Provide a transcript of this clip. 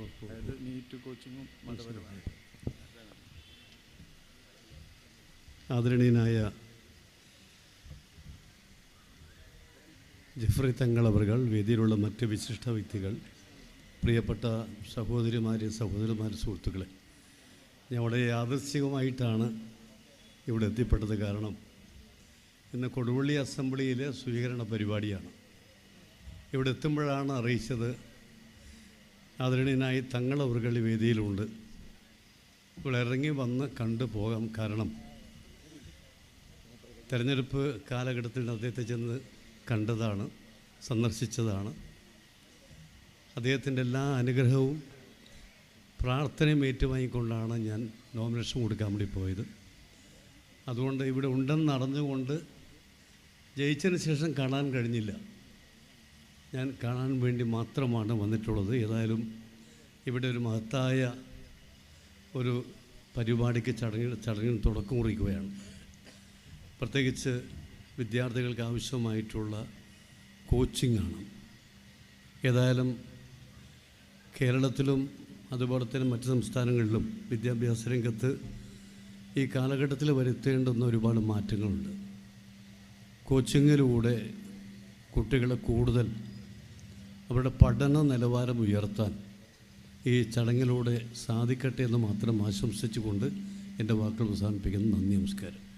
അതായത് നീറ്റ് കോച്ചിങ്ങും മതപരമായ ആദരണീയനായ ജഫ്രി തങ്ങൾ അവർകൾ വേദിയിലുള്ള മറ്റ് വിശിഷ്ട വ്യക്തികൾ പ്രിയപ്പെട്ട സഹോദരിമാർ സഹോദരന്മാർ സുഹൃത്തുക്കളെ ഞാൻ വളരെ യാദൃശ്ചികമായിട്ടാണ് ഇവിടെ എത്തിപ്പെട്ടത്. കാരണം ഇന്ന് കൊടുവള്ളി അസംബ്ലിയിലെ സ്വീകരണ പരിപാടിയാണ്. ഇവിടെ എത്തുമ്പോഴാണ് അറിയിച്ചത് ആദരണീയനായി അവരുടെ വേദിയിലുണ്ട്. ഇവിടെ ഇറങ്ങി വന്ന് കണ്ടു പോകാം കാരണം തെരഞ്ഞെടുപ്പ് കാലഘട്ടത്തിൽ അദ്ദേഹത്തെ ചെന്ന് കണ്ടതാണ് സന്ദർശിച്ചതാണ്. അദ്ദേഹത്തിന്റെ എല്ലാ അനുഗ്രഹവും പ്രാർത്ഥനയും ഏറ്റുവാങ്ങിക്കൊണ്ടാണ് ഞാൻ നോമിനേഷൻ കൊടുക്കാൻ വേണ്ടി പോയത്. അതുകൊണ്ട് ഇവിടെ ഉണ്ടെന്ന് അറിഞ്ഞുകൊണ്ട് ജയിച്ചതിന് ശേഷം കാണാൻ കഴിഞ്ഞില്ല. ഞാൻ കാണാൻ വേണ്ടി മാത്രമാണ് വന്നിട്ടുള്ളത്. ഏതായാലും ഇവിടെ ഒരു മഹത്തായ ഒരു പരിപാടിക്ക് ചടങ്ങിൽ ചടങ്ങിന് തുടക്കം കുറിക്കുകയാണ്. പ്രത്യേകിച്ച് വിദ്യാർത്ഥികൾക്ക് ആവശ്യമായിട്ടുള്ള കോച്ചിങ്ങാണ് ഏതായാലും കേരളത്തിലും അതുപോലെ തന്നെ മറ്റ് സംസ്ഥാനങ്ങളിലും വിദ്യാഭ്യാസ രംഗത്ത് ഈ കാലഘട്ടത്തിൽ വരുത്തേണ്ടുന്ന ഒരുപാട് മാറ്റങ്ങളുണ്ട്. കോച്ചിങ്ങിലൂടെ കുട്ടികളെ കൂടുതൽ അവരുടെ പഠന നിലവാരം ഉയർത്താൻ ഈ ചടങ്ങിലൂടെ സാധിക്കട്ടെ എന്ന് മാത്രം ആശംസിച്ചുകൊണ്ട് എന്റെ വാക്കുകൾ അവസാനിപ്പിക്കുന്നു. നന്ദി നമസ്കാരം.